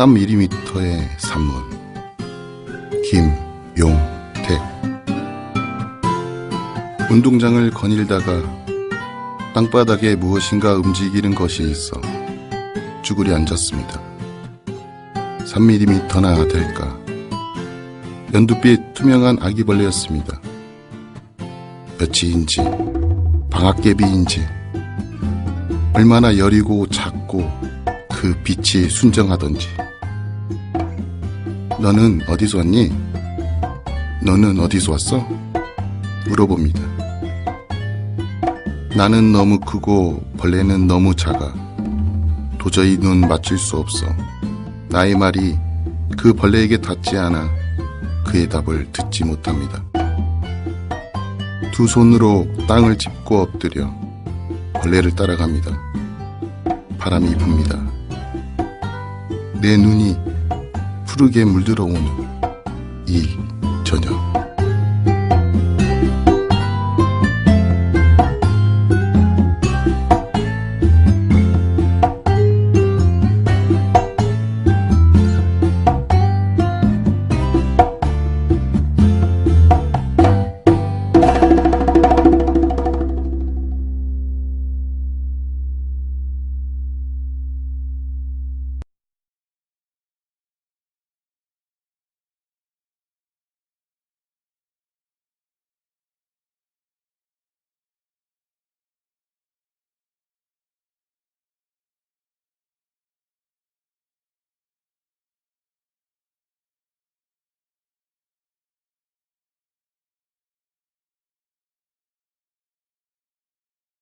13mm의 산문 김용택 운동장을 거닐다가 땅바닥에 무엇인가 움직이는 것이 있어 쭈그리 앉았습니다. 3mm나 될까. 연두빛 투명한 아기벌레였습니다. 몇치인지 방학개비인지 얼마나 여리고 작고 그 빛이 순정하던지 너는 어디서 왔니? 너는 어디서 왔어? 물어봅니다. 나는 너무 크고 벌레는 너무 작아. 도저히 눈 맞출 수 없어. 나의 말이 그 벌레에게 닿지 않아 그의 답을 듣지 못합니다. 두 손으로 땅을 짚고 엎드려 벌레를 따라갑니다. 바람이 붑니다. 내 눈이 푸르게 물들어 오는 이 저녁.